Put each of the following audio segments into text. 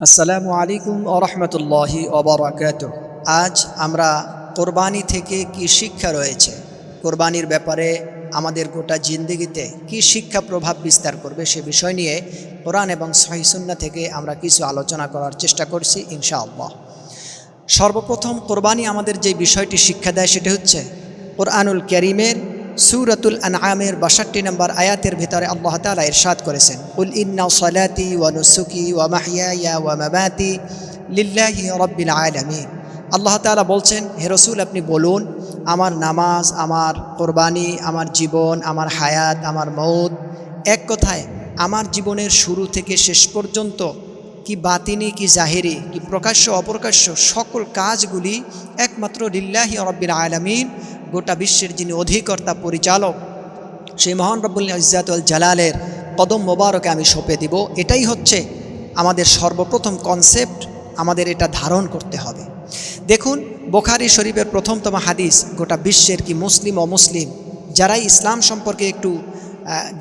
আসসালামু আলাইকুম আরহামতুল্লাহি অবরাকাত আজ আমরা কোরবানি থেকে কি শিক্ষা রয়েছে? কোরবানির ব্যাপারে আমাদের গোটা জিন্দগিতে কি শিক্ষা প্রভাব বিস্তার করবে সে বিষয় নিয়ে কোরআন এবং সহিসুন্না থেকে আমরা কিছু আলোচনা করার চেষ্টা করছি ইনশাআল্লাহ। সর্বপ্রথম কোরবানি আমাদের যে বিষয়টি শিক্ষা দেয় সেটি হচ্ছে কোরআনুল করিমের সুরতুল আনআমের বাষট্টি নম্বর আয়াতের ভিতরে আল্লাহ তালা ইরশাদ করেছেন উল ইন্না সলাতি ওয়া নুসুকি ওয়া মাহিয়া ওয়া মামাতি লিল্লাহি রব্বিল আলামিন। আল্লাহ তালা বলছেন, হে রসুল, আপনি বলুন, আমার নামাজ, আমার কোরবানি, আমার জীবন, আমার হায়াত, আমার মৌত এক কথায় আমার জীবনের শুরু থেকে শেষ পর্যন্ত কি বাতিনি, কি জাহেরি, কি প্রকাশ্য, অপ্রকাশ্য সকল কাজগুলি একমাত্র লিল্লাহি রব্বিল আলামিন গোটা বিশ্বের যিনি অধিকর্তা, পরিচালক, সেই মহান রব্বুল ইজাতুল জালালের কদম মোবারকে আমি সঁপে দিব। এটাই হচ্ছে আমাদের সর্বপ্রথম কনসেপ্ট আমাদের এটা ধারণ করতে হবে। দেখুন, বোখারি শরীফের প্রথমতম হাদিস, গোটা বিশ্বের কি মুসলিম, অমুসলিম, যারাই ইসলাম সম্পর্কে একটু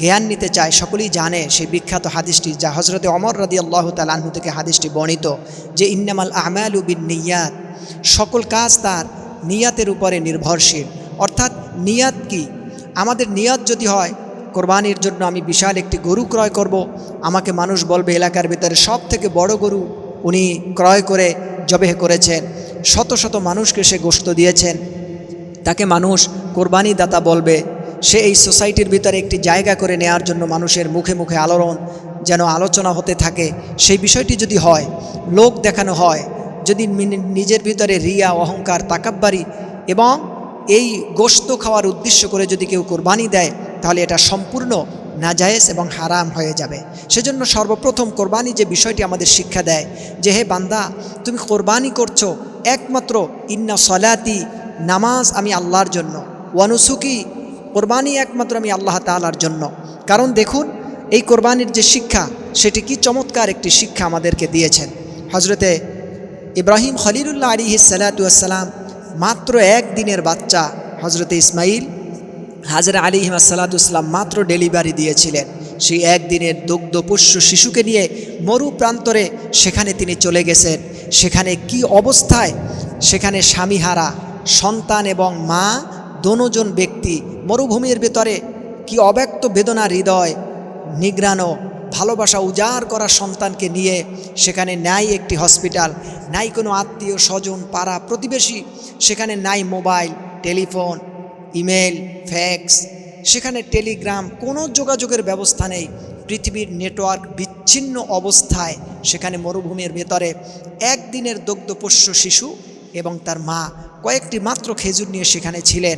জ্ঞান নিতে চায়, সকলেই জানে সেই বিখ্যাত হাদিসটি, যা হজরতে অমর রাদি আল্লাহ তালাহু থেকে হাদিসটি বর্ণিত, যে ইন্নামাল আহমাল উবিন নিয়াত, সকল কাজ তার নিয়াতের উপরে নির্ভরশীল। অর্থাৎ নিয়াত কি? আমাদের নিয়াত যদি হয়, কোরবানির জন্য আমি বিশাল একটি গরু ক্রয় করব। আমাকে মানুষ বলবে, এলাকার ভিতরে সব থেকে বড় গরু উনি ক্রয় করে জবেহ করেছেন। শত শত মানুষকে সে গোস্ত দিয়েছেন। তাকে মানুষ কোরবানি দাতা বলবে। সে এই সোসাইটির ভিতরে একটি জায়গা করে নেয়ার জন্য মানুষের মুখে মুখে আলোড়ন যেন আলোচনা হতে থাকে। সেই বিষয়টি যদি হয়, লোক দেখানো হয়, যদি নিজের ভিতরে রিয়া, অহংকার, তাকাব্বারি এবং এই গোস্ত খাওয়ার উদ্দেশ্য করে যদি কেউ কোরবানি দেয়, তাহলে এটা সম্পূর্ণ নাজায়েজ এবং হারাম হয়ে যাবে। সেজন্য সর্বপ্রথম কোরবানি যে বিষয়টি আমাদের শিক্ষা দেয়, যে হে বান্দা, তুমি কোরবানি করছ একমাত্র ইন্না সলাতি, নামাজ আমি আল্লাহর জন্য। ওয়ানুসুকি কোরবানি একমাত্র আমি আল্লাহ তালার জন্য। কারণ দেখুন, এই কোরবানির যে শিক্ষা, সেটি কি চমৎকার একটি শিক্ষা আমাদেরকে দিয়েছেন। হজরতে ইব্রাহিম খলিলুল্লাহ আলী সালাতাম মাত্র একদিনের বাচ্চা হজরতে ইসমাইল হাজরা আলী হিমাসাল্লাতুসলাম মাত্র ডেলিভারি দিয়েছিলেন। সেই একদিনের দুগ্ধপোষ্য শিশুকে নিয়ে মরু প্রান্তরে সেখানে তিনি চলে গেছেন। সেখানে কি অবস্থায়? সেখানে স্বামীহারা, সন্তান এবং মা, দোনোজন ব্যক্তি মরুভূমির ভেতরে কি অব্যক্ত বেদনা, হৃদয় নিগ্রানো ভালোবাসা উজাড় করা সন্তানকে নিয়ে সেখানে নাই একটি হসপিটাল, নাই কোনো আত্মীয় স্বজন, পাড়া প্রতিবেশী, সেখানে নাই মোবাইল, টেলিফোন, ইমেল, ফ্যাক্স, সেখানে টেলিগ্রাম, কোনো যোগাযোগের ব্যবস্থা নেই। পৃথিবীর নেটওয়ার্ক বিচ্ছিন্ন অবস্থায় সেখানে মরুভূমির ভেতরে একদিনের দগ্ধপোষ্য শিশু এবং তার মা কয়েকটি মাত্র খেজুর নিয়ে সেখানে ছিলেন।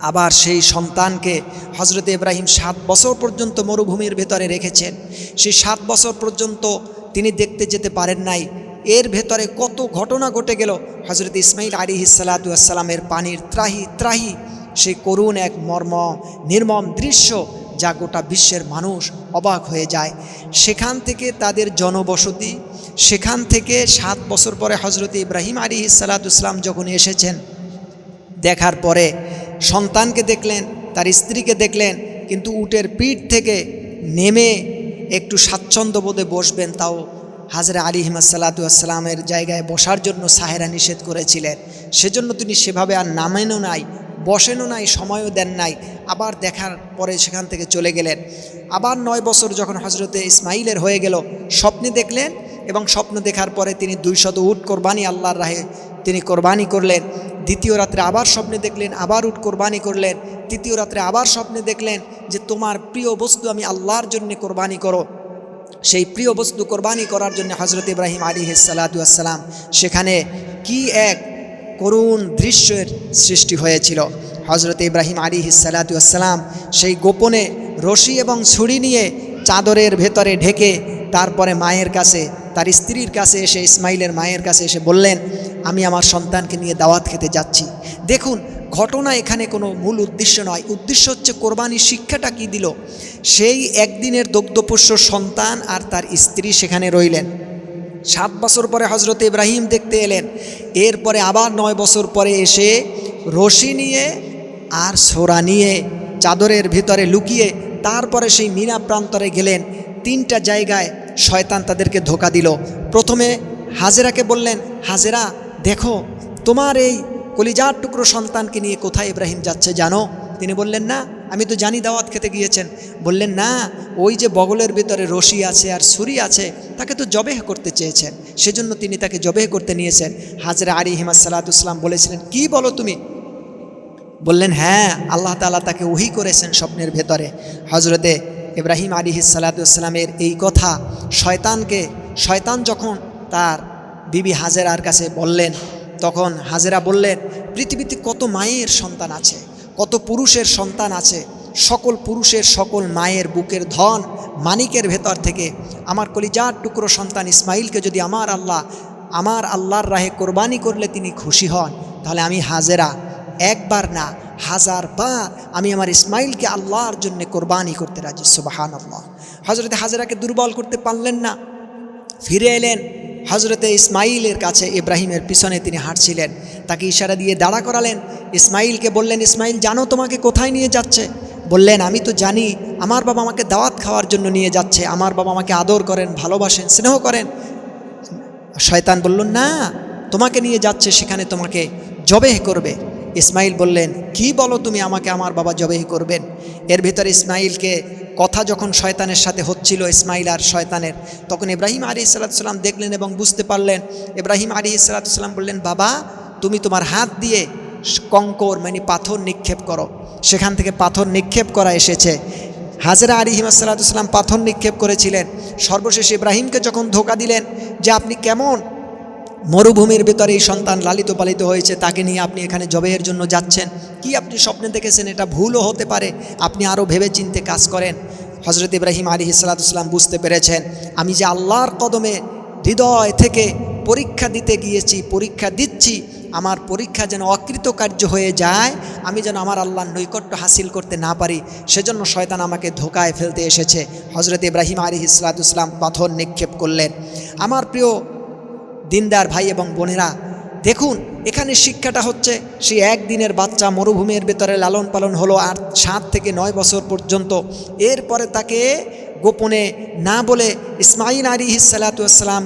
আবার সেই সন্তানকে হজরত ইব্রাহিম সাত বছর পর্যন্ত মরুভূমির ভেতরে রেখেছেন। সেই সাত বছর পর্যন্ত তিনি দেখতে যেতে পারেন নাই। এর ভেতরে কত ঘটনা ঘটে গেল। হজরত ইসমাইল আলী পানির ত্রাহি ত্রাহি, সেই করুণ এক মর্ম, নির্মম দৃশ্য যা গোটা বিশ্বের মানুষ অবাক হয়ে যায়। সেখান থেকে তাদের জনবসতি, সেখান থেকে সাত বছর পরে হজরত ইব্রাহিম আলী হিসালাতাম যখন এসেছেন, দেখার পরে সন্তানকে দেখলেন, তার স্ত্রীকে দেখলেন, কিন্তু উটের পিঠ থেকে নেমে একটু স্বাচ্ছন্দ্য বোধে বসবেন তাও হাজরা আলী হিমাসাল্লাতুয়াসাল্লামের জায়গায় বসার জন্য সাহেরা নিষেধ করেছিলেন। সেজন্য তিনি সেভাবে আর নামেনও নাই, বসেনও নাই, সময়ও দেন নাই, আবার দেখার পরে সেখান থেকে চলে গেলেন। আবার নয় বছর যখন হজরতে ইসমাইলের হয়ে গেল, স্বপ্নে দেখলেন এবং স্বপ্ন দেখার পরে তিনি দুইশত উট কোরবানি আল্লাহর রাহে তিনি কোরবানি করলেন। দ্বিতীয় রাত্রে আবার স্বপ্নে দেখলেন, আবার উট কোরবানি করলেন। তৃতীয় রাত্রে আবার স্বপ্নে দেখলেন যে, তোমার প্রিয় বস্তু আমি আল্লাহর জন্য কোরবানি করো। সেই প্রিয় বস্তু কোরবানি করার জন্য হজরত ইব্রাহিম আলী সালাতাম সেখানে কি এক করুণ দৃশ্যের সৃষ্টি হয়েছিল। হজরত ইব্রাহিম আলী সালাতাম সেই গোপনে রশি এবং ছুরি নিয়ে চাদরের ভেতরে ঢেকে তারপরে মায়ের কাছে, তার স্ত্রীর কাছে এসে, ইসমাইলের মায়ের কাছে এসে বললেন, আমি আমার সন্তানকে নিয়ে দাওয়াত খেতে যাচ্ছি। দেখুন, ঘটনা এখানে কোনো মূল উদ্দেশ্য নয়। উদ্দেশ্য হচ্ছে কোরবানির শিক্ষাটা কি দিল? সেই একদিনের দগ্ধপোষ্য সন্তান আর তার স্ত্রী সেখানে রইলেন। সাত বছর পরে হজরত ইব্রাহিম দেখতে এলেন। এরপরে আবার নয় বছর পরে এসে রশি নিয়ে আর সোরা নিয়ে চাদরের ভিতরে লুকিয়ে তারপরে সেই মিনা প্রান্তরে গেলেন। তিনটা জায়গায় শয়তান তাদেরকে ধোকা দিল। প্রথমে হাজেরাকে বললেন, হাজেরা, দেখো, তোমার এই কলিজার টুকরো সন্তানকে নিয়ে কোথায় ইব্রাহিম যাচ্ছে জানো? তিনি বললেন, না, আমি তো জানি দাওয়াত খেতে গিয়েছেন। বললেন, না, ওই যে বগলের ভিতরে রশি আছে আর ছুরি আছে, তাকে তো জবেহ করতে চেয়েছেন। সেজন্য তিনি তাকে জবেহ করতে নিয়েছেন। হাজরা আলী হিমাদ সালাতুসলাম বলেছিলেন, কি বলো তুমি? বললেন হ্যাঁ আল্লাহ তালা তাকে ওহি করেছেন স্বপ্নের ভেতরে। হজরতে ইব্রাহিম আলী সালাতামের এই কথা শয়তানকে, শয়তান যখন তার বিবি হাজেরার কাছে বললেন, তখন হাজেরা বললেন, পৃথিবীতে কত মায়ের সন্তান আছে, কত পুরুষের সন্তান আছে, সকল পুরুষের সকল মায়ের বুকের ধন মানিকের ভেতর থেকে আমার কলিজার টুকরো সন্তান ইসমাইলকে যদি আমার আল্লাহ, আমার আল্লাহর রাহে কোরবানি করলে তিনি খুশি হন, তাহলে আমি হাজেরা একবার না হাজার বার আমি আমার ইসমাইলকে আল্লাহর জন্য কোরবানি করতে রাজি সুবাহান আল্লাহ হজরতে হাজরাকে দুর্বল করতে পারলেন না। ফিরে এলেন হজরতে ইসমাইলের কাছে ইব্রাহিমের পিছনে তিনি হাঁটছিলেন। তাকে ইশারা দিয়ে দাঁড়া করালেন। ইসমাইলকে বললেন, ইসমাইল, জানো তোমাকে কোথায় নিয়ে যাচ্ছে? বললেন, আমি তো জানি, আমার বাবা আমাকে দাওয়াত খাওয়ার জন্য নিয়ে যাচ্ছে। আমার বাবা আমাকে আদর করেন, ভালোবাসেন, স্নেহ করেন। শয়তান বলল, না, তোমাকে নিয়ে যাচ্ছে, সেখানে তোমাকে জবেহ করবে। ইসমাইল বললেন, কি বলো তুমি আমাকে আমার বাবা জবেহ করবেন? এর ভিতরে ইসমাইলকে কথা যখন শয়তানের সাথে হচ্ছিল, ইসমাইল আর শয়তানের, তখন ইব্রাহিম আলী সাল্লাম দেখলেন এবং বুঝতে পারলেন, ইব্রাহিম আলী সাল্লাম বললেন, বাবা, তুমি তোমার হাত দিয়ে কঙ্কর মানে পাথর নিক্ষেপ করো। সেখান থেকে পাথর নিক্ষেপ করা এসেছে। হাজরা আলী হিমাসাল্লাম পাথর নিক্ষেপ করেছিলেন। সর্বশেষ ইব্রাহিমকে যখন ধোকা দিলেন যে, আপনি কেমন? মরুভূমির ভেতরে এই সন্তান লালিত পালিত হয়েছে, তাকে নিয়ে আপনি এখানে জবেহের জন্য যাচ্ছেন। কি আপনি স্বপ্নে দেখেছেন? এটা ভুলও হতে পারে। আপনি আরও ভেবে চিনতে কাজ করেন। হজরত ইব্রাহিম আলী হিসালাতুসলাম বুঝতে পেরেছেন, আমি যে আল্লাহর কদমে হৃদয় থেকে পরীক্ষা দিতে গিয়েছি, পরীক্ষা দিচ্ছি, আমার পরীক্ষা যেন অকৃতকার্য হয়ে যায়, আমি যেন আমার আল্লাহর নৈকট্য হাসিল করতে না পারি, সেজন্য শয়তান আমাকে ধোকায় ফেলতে এসেছে। হজরত ইব্রাহিম আলী ইসলাতুসলাম পাথর নিক্ষেপ করলেন। আমার প্রিয় দিনদার ভাই এবং বোনেরা, দেখুন, এখানে শিক্ষাটা হচ্ছে সেই একদিনের বাচ্চা মরুভূমির ভেতরে লালন পালন হলো আর সাত থেকে নয় বছর পর্যন্ত। এরপরে তাকে গোপনে না বলে ইসমাইল আলী সালাতাম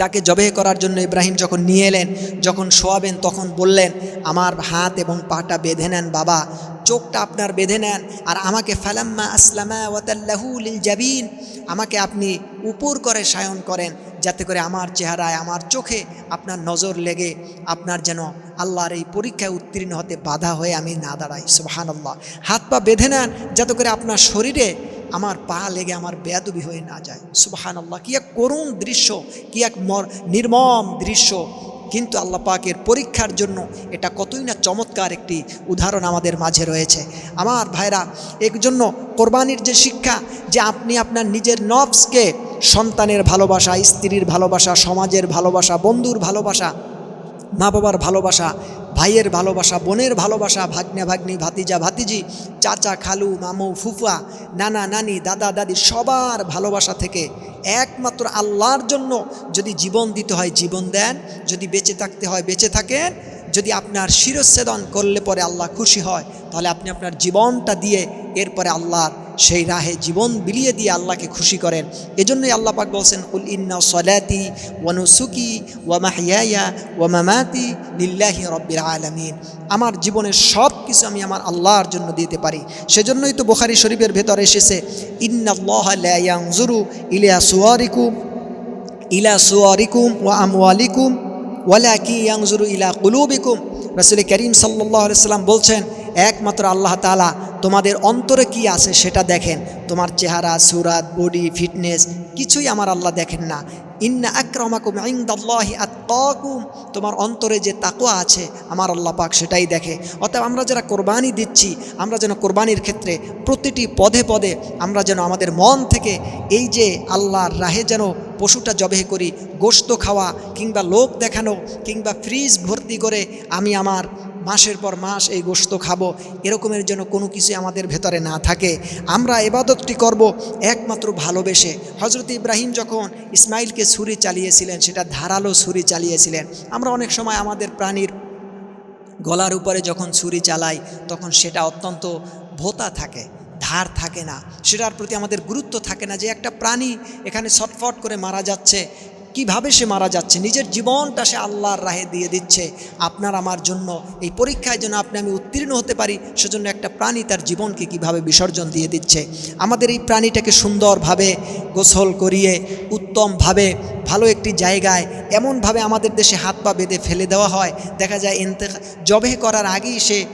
তাকে জবে করার জন্য ইব্রাহিম যখন নিয়ে এলেন, যখন শোয়াবেন, তখন বললেন, আমার হাত এবং পাটা বেঁধে নেন বাবা, চোখটা আপনার বেঁধে নেন, আর আমাকে ফালাম্মা আসলামা ওয়াতাল্লাহুল জাবিন, আমাকে আপনি উপর করে সায়ন করেন। যাতে করে আমার চেহারায়, আমার চোখে আপনার নজর লেগে আপনার যেন আল্লাহর এই পরীক্ষায় উত্তীর্ণ হতে বাধা হয়ে আমি না দাঁড়াই। সুবাহান আল্লাহ হাত পা বেঁধে নেন যাতে করে আপনার শরীরে আমার পা লেগে আমার বেয়াদবি হয়ে না যায়। সুবাহান আল্লাহ কি এক করুণ দৃশ্য, কি এক মর, নির্মম দৃশ্য। কিন্তু আল্লাহ পাকের পরীক্ষার জন্য এটা কতই না চমৎকার একটি উদাহরণ আমাদের মাঝে রয়েছে। আমার ভাইরা, এর জন্য কোরবানির যে শিক্ষা, যে আপনি আপনার নিজের নফসকে সন্তানের ভালোবাসা, স্ত্রীর ভালোবাসা, সমাজের ভালোবাসা, বন্ধুর ভালোবাসা মা বাবার ভালোবাসা, ভাইয়ের ভালোবাসা, বোনের ভালোবাসা, ভাগ্নে, ভাগ্নি, ভাতিজা, ভাতিজি, চাচা, খালু, মামু ফুফা নানা, নানি, দাদা, দাদি, সবার ভালোবাসা থেকে একমাত্র আল্লাহর জন্য যদি জীবন দিতে হয়, জীবন দেন। যদি বেঁচে থাকতে হয়, বেঁচে থাকেন। যদি আপনার শিরচ্ছেদন করলে পরে আল্লাহ খুশি হয়, তাহলে আপনি আপনার জীবনটা দিয়ে এরপরে আল্লাহর সেই রাহে জীবন বিলিয়ে দিয়ে আল্লাহকে খুশি করেন। এজন্যই আল্লাহ পাক বলছেন উল ইন্না সলাতি ওয়ানুসুকি ওয়া মাহিয়া ওয়া মামাতি লিল্লাহি রব্বিল আলামিন। আমার জীবনের সব কিছু আমি আমার আল্লাহর জন্য দিতে পারি। সেজন্যই তো বুখারি শরীফের ভেতর এসেছে, ইন্নাল্লাহ লা ইয়ানজুরু ইলা সুয়ারিকুম ইলা সুয়ারিকুম ওয়া আমওয়ালিকুম ওয়ালা কি ইয়াংজুরু ইলা কুলুবিকুম। রসুল করিম সাল্লাহ সাল্লাম বলছেন, একমাত্র আল্লাহ তালা তোমাদের অন্তরে কি আছে সেটা দেখেন। তোমার চেহারা, সুরাত, বডি, ফিটনেস কিছুই আমার আল্লাহ দেখেন না। ইন্না আক্রমাকুম ইন্দাল্লাহি আত্মাকুম তোমার অন্তরে যে তাকোয়া আছে, আমার আল্লাহ পাক সেটাই দেখে। অতএব আমরা যারা কোরবানি দিচ্ছি, আমরা যেন কোরবানির ক্ষেত্রে প্রতিটি পদে পদে আমরা যেন আমাদের মন থেকে এই যে আল্লাহর রাহে যেন পশুটা জবে করি গোস্ত খাওয়া, কিংবা লোক দেখানো, কিংবা ফ্রিজ ভর্তি করে আমি আমার মাসের পর মাস এই গোস্ত খাব, এরকমের যেন কোনো কিছু আমাদের ভেতরে না থাকে। আমরা এবাদতটি করব একমাত্র ভালোবেসে। হজরত ইব্রাহিম যখন ইসমাইলকে ছুরি চালিয়েছিলেন, সেটা ধারালো ছুরি চালিয়েছিলেন। আমরা অনেক সময় আমাদের প্রাণীর গলার উপরে যখন ছুরি চালাই, তখন সেটা অত্যন্ত ভোতা থাকে, ধার থাকে না। সেটার প্রতি আমাদের গুরুত্ব থাকে না যে একটা প্রাণী এখানে ছটফট করে মারা যাচ্ছে কীভাবে সে মারা যাচ্ছে? নিজের জীবনটা সে আল্লাহর রাহে দিয়ে দিচ্ছে। আপনার আমার জন্য এই পরীক্ষায় যেন আপনি আমি উত্তীর্ণ হতে পারি, সেজন্য একটা প্রাণী তার জীবনকে কীভাবে বিসর্জন দিয়ে দিচ্ছে। আমাদের এই প্রাণীটাকে সুন্দরভাবে গোসল করিয়ে, উত্তমভাবে, ভালো একটি জায়গায়, এমনভাবে আমাদের দেশে হাত পা বেঁধে ফেলে দেওয়া হয়। দেখা যায় এনতে জবে করার আগেই সে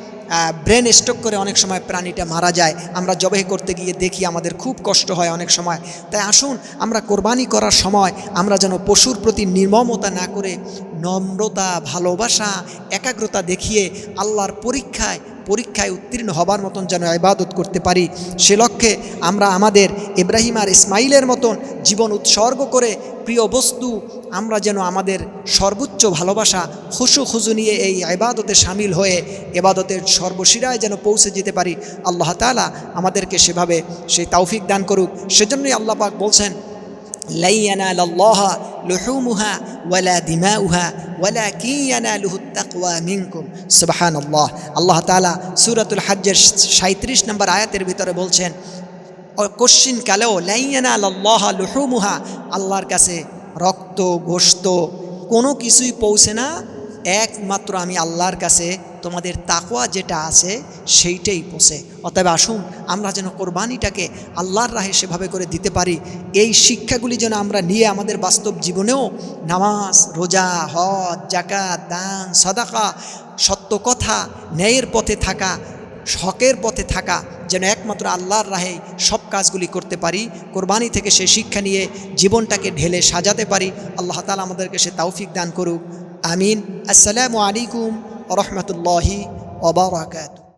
ব্রেন স্ট্রোক করে অনেক সময় প্রাণীটা মারা যায়। আমরা জবেহ করতে গিয়ে দেখি আমাদের খুব কষ্ট হয় অনেক সময়। তাই আসুন, আমরা কোরবানি করার সময় আমরা যেন পশুর প্রতি নির্মমতা না করে নম্রতা, ভালোবাসা, একাগ্রতা দেখিয়ে আল্লাহর পরীক্ষায় পরীক্ষায় উত্তীর্ণ হবার মতন যেন ইবাদত করতে পারি। সে লক্ষ্যে আমরা আমাদের ইব্রাহিম আর ইসমাইলের মতন জীবন উৎসর্গ করে প্রিয় বস্তু, আমরা যেন আমাদের সর্বোচ্চ ভালোবাসা, খুশু খুজু নিয়ে এই ইবাদতে সামিল হয়ে এবাদতের সর্বশিরায় যেন পৌঁছে যেতে পারি। আল্লাহ তালা আমাদেরকে সেভাবে সেই তৌফিক দান করুক। সেজন্যই আল্লাহ পাক বলছেন আল্লাহ তাআলা সূরাতুল 37 নম্বর আয়াতের ভিতরে বলছেন কোশ্চিন কালেও, লাইয়ানা লাল্লাহ লুহুমুহা, আল্লাহর কাছে রক্ত, গোশত, কোনো কিছুই পৌঁছে না। একমাত্র আমি আল্লাহর কাছে তোমাদের তাকোয়া যেটা আছে সেইটাই পোষে অতএব আসুন, আমরা যেন কোরবানিটাকে আল্লাহর রাহে সেভাবে করে দিতে পারি। এই শিক্ষাগুলি যেন আমরা নিয়ে আমাদের বাস্তব জীবনেও নামাজ, রোজা, হজ জাকাত দান, সদাকা, সত্য কথা, ন্যায়ের পথে থাকা শখের পথে থাকা, যেন একমাত্র আল্লাহর রাহে সব কাজগুলি করতে পারি, কোরবানি থেকে সে শিক্ষা নিয়ে জীবনটাকে ঢেলে সাজাতে পারি, আল্লাহ তালা আমাদেরকে সে তৌফিক দান করুক। আমিন। আসসালামু আলাইকুম রহমতুল্লাহি ওবরাকাত